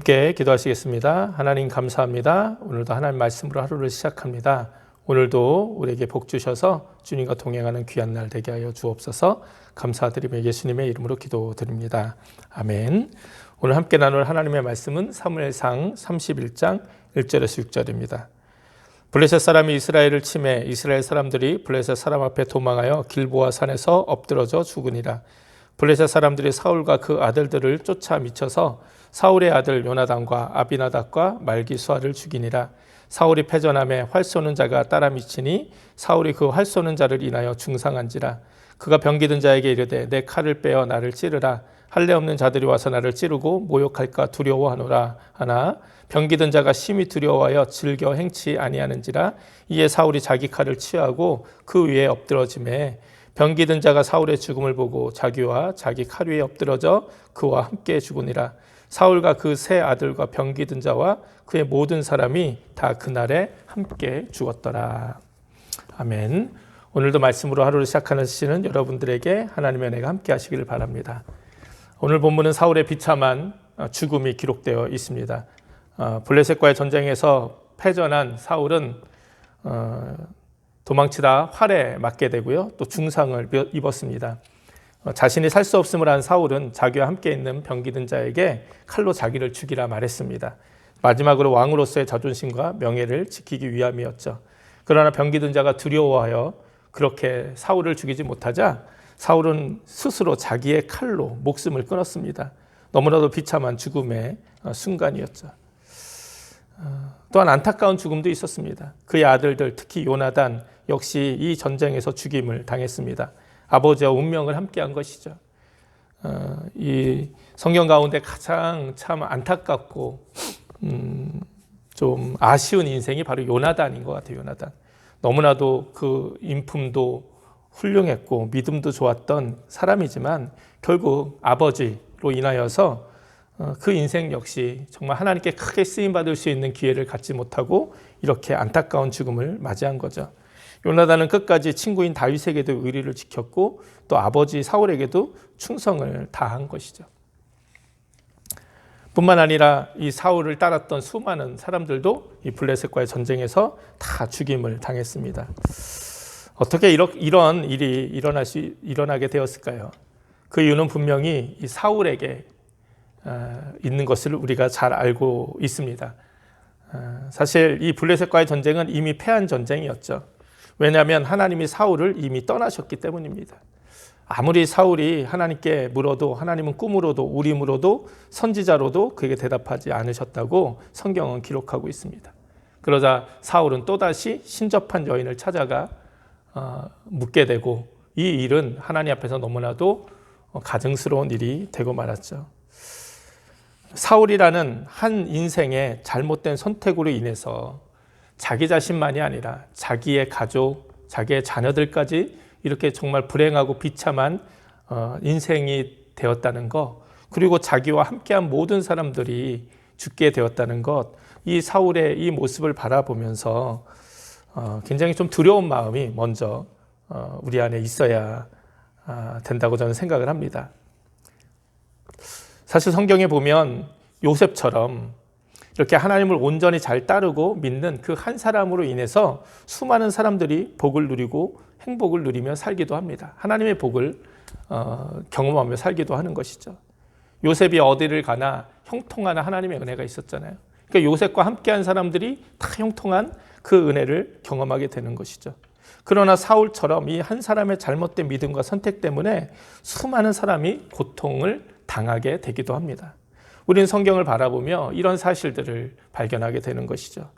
함께 기도하시겠습니다. 하나님 감사합니다. 오늘도 하나님 말씀으로 하루를 시작합니다. 오늘도 우리에게 복 주셔서 주님과 동행하는 귀한 날 되게 하여 주옵소서 감사드리며 예수님의 이름으로 기도드립니다. 아멘. 오늘 함께 나눌 하나님의 말씀은 사무엘상 31장 1절에서 6절입니다. 블레셋 사람이 이스라엘을 침해 이스라엘 사람들이 블레셋 사람 앞에 도망하여 길보아 산에서 엎드러져 죽으니라. 블레셋 사람들이 사울과 그 아들들을 쫓아 미쳐서 사울의 아들 요나단과 아비나답과 말기수아를 죽이니라. 사울이 패전함에 활 쏘는 자가 따라 미치니 사울이 그 활 쏘는 자를 인하여 중상한지라. 그가 병기든 자에게 이르되 내 칼을 빼어 나를 찌르라. 할례 없는 자들이 와서 나를 찌르고 모욕할까 두려워하노라 하나 병기든 자가 심히 두려워하여 즐겨 행치 아니하는지라 이에 사울이 자기 칼을 취하고 그 위에 엎드러짐에 병기든 자가 사울의 죽음을 보고 자기와 자기 칼 위에 엎드러져 그와 함께 죽으니라 사울과 그 세 아들과 병기든 자와 그의 모든 사람이 다 그날에 함께 죽었더라 아멘 오늘도 말씀으로 하루를 시작하는 시는 여러분들에게 하나님의 은혜가 함께 하시기를 바랍니다. 오늘 본문은 사울의 비참한 죽음이 기록되어 있습니다. 어, 블레셋과의 전쟁에서 패전한 사울은 어, 도망치다 활에 맞게 되고요. 또 중상을 입었습니다. 어, 자신이 살 수 없음을 한 사울은 자기와 함께 있는 병기든 자에게 칼로 자기를 죽이라 말했습니다. 마지막으로 왕으로서의 자존심과 명예를 지키기 위함이었죠. 그러나 병기든 자가 두려워하여 그렇게 사울을 죽이지 못하자 사울은 스스로 자기의 칼로 목숨을 끊었습니다. 너무나도 비참한 죽음의 순간이었죠. 또한 안타까운 죽음도 있었습니다. 그의 아들들, 특히 요나단 역시 이 전쟁에서 죽임을 당했습니다. 아버지와 운명을 함께한 것이죠. 이 성경 가운데 가장 참 안타깝고 음, 좀 아쉬운 인생이 바로 요나단인 것 같아요. 요나단. 너무나도 그 인품도 훌륭했고 믿음도 좋았던 사람이지만 결국 아버지로 인하여서 어, 그 인생 역시 정말 하나님께 크게 쓰임 받을 수 있는 기회를 갖지 못하고 이렇게 안타까운 죽음을 맞이한 거죠. 요나단은 끝까지 친구인 다윗에게도 의리를 지켰고 또 아버지 사울에게도 충성을 다한 것이죠. 뿐만 아니라 이 사울을 따랐던 수많은 사람들도 이 블레셋과의 전쟁에서 다 죽임을 당했습니다. 어떻게 이런 일이 일어날 수 일어나게 되었을까요? 그 이유는 분명히 이 사울에게 어, 있는 것을 우리가 잘 알고 있습니다. 어, 사실 이 블레셋과의 전쟁은 이미 패한 전쟁이었죠. 왜냐하면 하나님이 사울을 이미 떠나셨기 때문입니다. 아무리 사울이 하나님께 물어도 하나님은 꿈으로도 우림으로도 선지자로도 그에게 대답하지 않으셨다고 성경은 기록하고 있습니다. 그러자 사울은 또다시 신접한 여인을 찾아가 어, 묻게 되고 이 일은 하나님 앞에서 너무나도 가증스러운 일이 되고 말았죠. 사울이라는 한 인생의 잘못된 선택으로 인해서 자기 자신만이 아니라 자기의 가족, 자기의 자녀들까지 이렇게 정말 불행하고 비참한 어, 인생이 되었다는 것, 그리고 자기와 함께한 모든 사람들이 죽게 되었다는 것, 이 사울의 이 모습을 바라보면서 어, 굉장히 좀 두려운 마음이 먼저 어, 우리 안에 있어야 아, 된다고 저는 생각을 합니다. 사실 성경에 보면 요셉처럼 이렇게 하나님을 온전히 잘 따르고 믿는 그 한 사람으로 인해서 수많은 사람들이 복을 누리고 행복을 누리며 살기도 합니다. 하나님의 복을 어, 경험하며 살기도 하는 것이죠. 요셉이 어디를 가나 형통하는 하나님의 은혜가 있었잖아요. 그러니까 요셉과 함께한 사람들이 다 형통한 그 은혜를 경험하게 되는 것이죠. 그러나 사울처럼 이 한 사람의 잘못된 믿음과 선택 때문에 수많은 사람이 고통을 당하게 되기도 합니다. 우리는 성경을 바라보며 이런 사실들을 발견하게 되는 것이죠.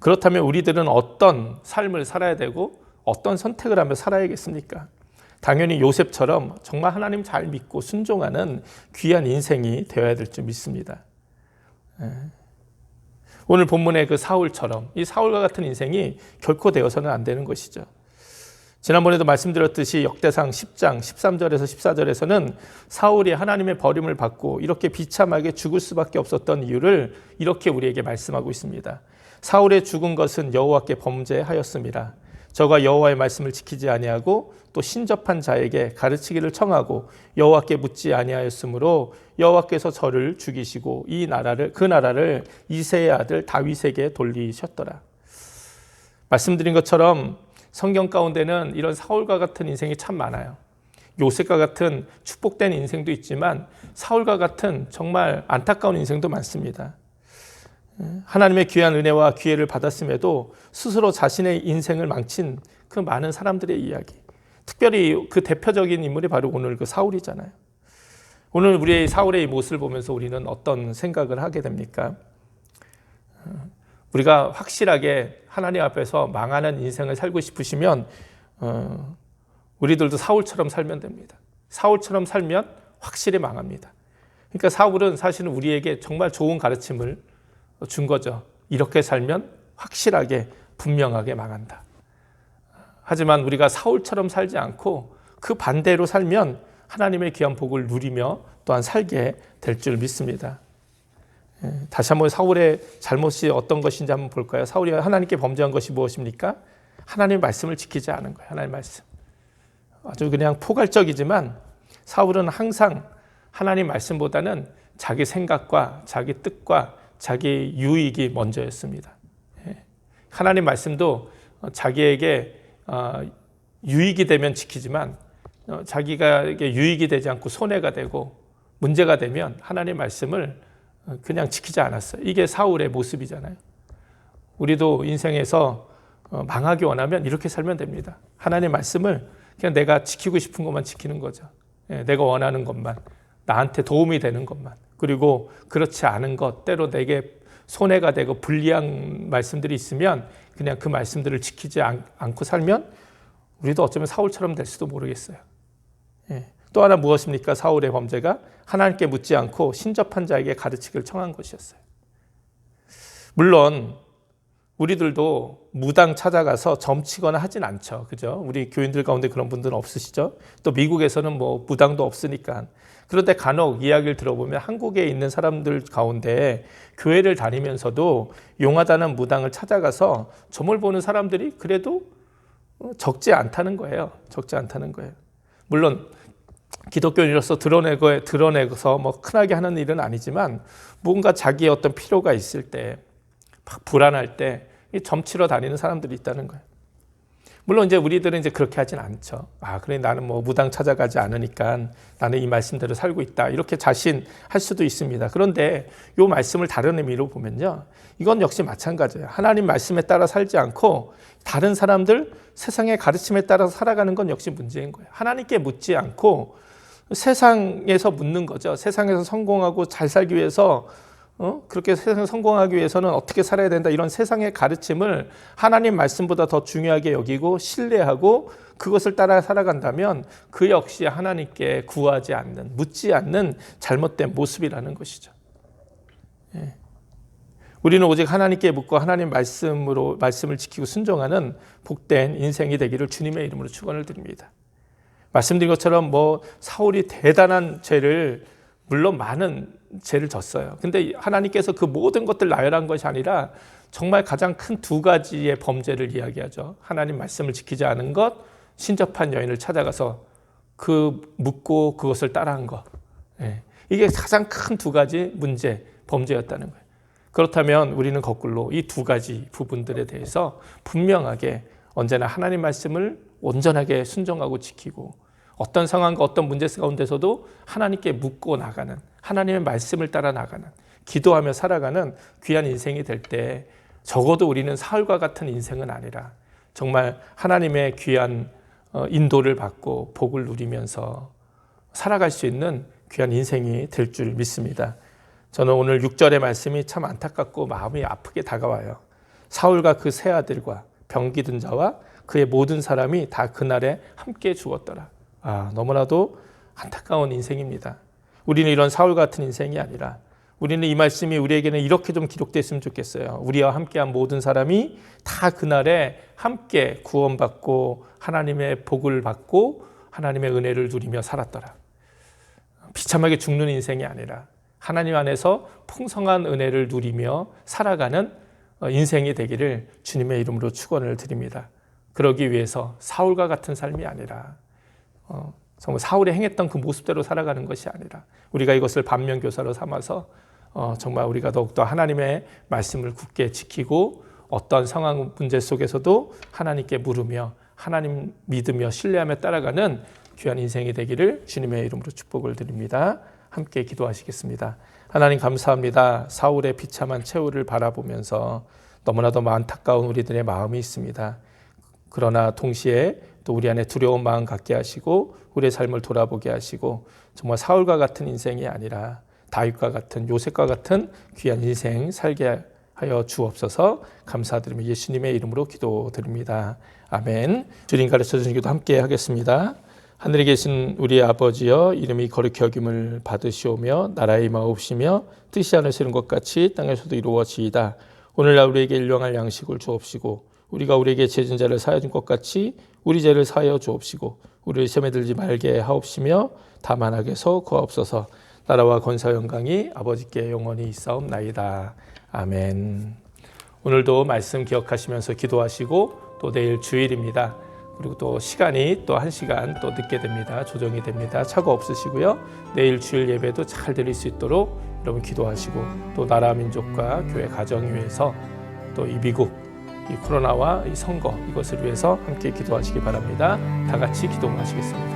그렇다면 우리들은 어떤 삶을 살아야 되고 어떤 선택을 하며 살아야겠습니까? 당연히 요셉처럼 정말 하나님 잘 믿고 순종하는 귀한 인생이 되어야 될 줄 믿습니다. 예. 오늘 본문의 그 사울처럼 이 사울과 같은 인생이 결코 되어서는 안 되는 것이죠. 지난번에도 말씀드렸듯이 역대상 10장 13절에서 14절에서는 사울이 하나님의 버림을 받고 이렇게 비참하게 죽을 수밖에 없었던 이유를 이렇게 우리에게 말씀하고 있습니다. 사울의 죽은 것은 여호와께 범죄하였습니다. 저가 여호와의 말씀을 지키지 아니하고 또 신접한 자에게 가르치기를 청하고 여호와께 묻지 아니하였으므로 여호와께서 저를 죽이시고 이 나라를 그 나라를 이세의 아들 다윗에게 돌리셨더라. 말씀드린 것처럼 성경 가운데는 이런 사울과 같은 인생이 참 많아요. 요셉과 같은 축복된 인생도 있지만 사울과 같은 정말 안타까운 인생도 많습니다. 하나님의 귀한 은혜와 기회를 받았음에도 스스로 자신의 인생을 망친 그 많은 사람들의 이야기. 특별히 그 대표적인 인물이 바로 오늘 그 사울이잖아요. 오늘 우리의 사울의 모습을 보면서 우리는 어떤 생각을 하게 됩니까? 우리가 확실하게 하나님 앞에서 망하는 인생을 살고 싶으시면 어, 우리들도 사울처럼 살면 됩니다. 사울처럼 살면 확실히 망합니다. 그러니까 사울은 사실은 우리에게 정말 좋은 가르침을 준 거죠. 이렇게 살면 확실하게 분명하게 망한다. 하지만 우리가 사울처럼 살지 않고 그 반대로 살면 하나님의 귀한 복을 누리며 또한 살게 될 줄 믿습니다. 예, 다시 한번 사울의 잘못이 어떤 것인지 한번 볼까요? 사울이 하나님께 범죄한 것이 무엇입니까? 하나님의 말씀을 지키지 않은 거예요. 하나님의 말씀. 아주 그냥 포괄적이지만 사울은 항상 하나님 말씀보다는 자기 생각과 자기 뜻과 자기 유익이 먼저였습니다. 예. 하나님 말씀도 자기에게 어, 유익이 되면 지키지만 어, 자기가 유익이 되지 않고 손해가 되고 문제가 되면 하나님 말씀을 어, 그냥 지키지 않았어요. 이게 사울의 모습이잖아요. 우리도 인생에서 망하기 원하면 이렇게 살면 됩니다. 하나님 말씀을 그냥 내가 지키고 싶은 것만 지키는 거죠. 예, 내가 원하는 것만, 나한테 도움이 되는 것만. 그리고 그렇지 않은 것, 때로 내게 손해가 되고 불리한 말씀들이 있으면 그냥 그 말씀들을 지키지 않, 고 살면 우리도 어쩌면 사울처럼 될 수도 모르겠어요. 예. 또 하나 무엇입니까? 사울의 범죄가 하나님께 묻지 않고 신접한 자에게 가르치기를 청한 것이었어요. 물론 우리들도 무당 찾아가서 점치거나 하진 않죠. 그죠? 우리 교인들 가운데 그런 분들은 없으시죠? 또 미국에서는 뭐 무당도 없으니까. 그런데 간혹 이야기를 들어보면 한국에 있는 사람들 가운데 교회를 다니면서도 용하다는 무당을 찾아가서 점을 보는 사람들이 그래도 적지 않다는 거예요. 적지 않다는 거예요. 물론 기독교인으로서 드러내고 드러내서 뭐 큰하게 하는 일은 아니지만 뭔가 자기의 어떤 필요가 있을 때막 불안할 때 점치러 다니는 사람들이 있다는 거예요. 물론 이제 우리들은 이제 그렇게 하진 않죠. 아, 그래 나는 뭐 무당 찾아가지 않으니까 나는 이 말씀대로 살고 있다. 이렇게 자신할 수도 있습니다. 그런데 이 말씀을 다른 의미로 보면요. 이건 역시 마찬가지예요. 하나님 말씀에 따라 살지 않고 다른 사람들 세상의 가르침에 따라서 살아가는 건 역시 문제인 거예요. 하나님께 묻지 않고 세상에서 묻는 거죠. 세상에서 성공하고 잘 살기 위해서 어? 그렇게 세상 성공하기 위해서는 어떻게 살아야 된다 이런 세상의 가르침을 하나님 말씀보다 더 중요하게 여기고 신뢰하고 그것을 따라 살아간다면 그 역시 하나님께 구하지 않는 묻지 않는 잘못된 모습이라는 것이죠. 예. 우리는 오직 하나님께 묻고 하나님 말씀으로 말씀을 지키고 순종하는 복된 인생이 되기를 주님의 이름으로 축원을 드립니다. 말씀드린 것처럼 뭐 사울이 대단한 죄를 물론 많은 죄를 졌어요. 근데 하나님께서 그 모든 것들 나열한 것이 아니라 정말 가장 큰 두 가지의 범죄를 이야기하죠. 하나님 말씀을 지키지 않은 것, 신접한 여인을 찾아가서 그 묻고 그것을 따라한 것. 예. 이게 가장 큰 두 가지 문제, 범죄였다는 거예요. 그렇다면 우리는 거꾸로 이 두 가지 부분들에 대해서 분명하게 언제나 하나님 말씀을 온전하게 순종하고 지키고 어떤 상황과 어떤 문제 가운데서도 하나님께 묻고 나가는 하나님의 말씀을 따라 나가는 기도하며 살아가는 귀한 인생이 될 때 적어도 우리는 사울과 같은 인생은 아니라 정말 하나님의 귀한 어, 인도를 받고 복을 누리면서 살아갈 수 있는 귀한 인생이 될 줄 믿습니다. 저는 오늘 6절의 말씀이 참 안타깝고 마음이 아프게 다가와요. 사울과 그 세 아들과 병기든 자와 그의 모든 사람이 다 그날에 함께 죽었더라. 아, 너무나도 안타까운 인생입니다. 우리는 이런 사울 같은 인생이 아니라 우리는 이 말씀이 우리에게는 이렇게 좀 기록됐으면 좋겠어요. 우리와 함께한 모든 사람이 다 그날에 함께 구원받고 하나님의 복을 받고 하나님의 은혜를 누리며 살았더라. 비참하게 죽는 인생이 아니라 하나님 안에서 풍성한 은혜를 누리며 살아가는 인생이 되기를 주님의 이름으로 축원을 드립니다. 그러기 위해서 사울과 같은 삶이 아니라 어, 정말 사울이 행했던 그 모습대로 살아가는 것이 아니라 우리가 이것을 반면 교사로 삼아서 어, 정말 우리가 더욱더 하나님의 말씀을 굳게 지키고 어떤 상황 문제 속에서도 하나님께 물으며 하나님 믿으며 신뢰하며 따라가는 귀한 인생이 되기를 주님의 이름으로 축복을 드립니다. 함께 기도하시겠습니다. 하나님 감사합니다. 사울의 비참한 최후를 바라보면서 너무나도 안타까운 우리들의 마음이 있습니다. 그러나 동시에 또 우리 안에 두려운 마음 갖게 하시고 우리의 삶을 돌아보게 하시고 정말 사울과 같은 인생이 아니라 다윗과 같은 요셉과 같은 귀한 인생 살게 하여 주옵소서 감사드리며 예수님의 이름으로 기도드립니다. 아멘. 주님 가르쳐 주신 기도 함께 하겠습니다. 하늘에 계신 우리 아버지여 이름이 거룩히 여김을 받으시오며 나라의 마옵시며 뜻이 하늘에 것 같이 땅에서도 이루어지이다. 오늘날 우리에게 일용할 양식을 주옵시고 우리가 우리에게 죄진 자를 사하여 준 것 같이 우리 죄를 사하여 주옵시고 우리를 시험에 들지 말게 하옵시며 다만하게 서 구하옵소서 나라와 권사 영광이 아버지께 영원히 있사옵나이다. 아멘. 오늘도 말씀 기억하시면서 기도하시고 또 내일 주일입니다. 그리고 또 시간이 또 한 시간 또 늦게 됩니다. 조정이 됩니다. 차고 없으시고요. 내일 주일 예배도 잘 드릴 수 있도록 여러분 기도하시고 또 나라 민족과 교회 가정 위해서 또 이 미국 이 코로나와 이 선거 이것을 위해서 함께 기도하시기 바랍니다. 다 같이 기도하시겠습니다.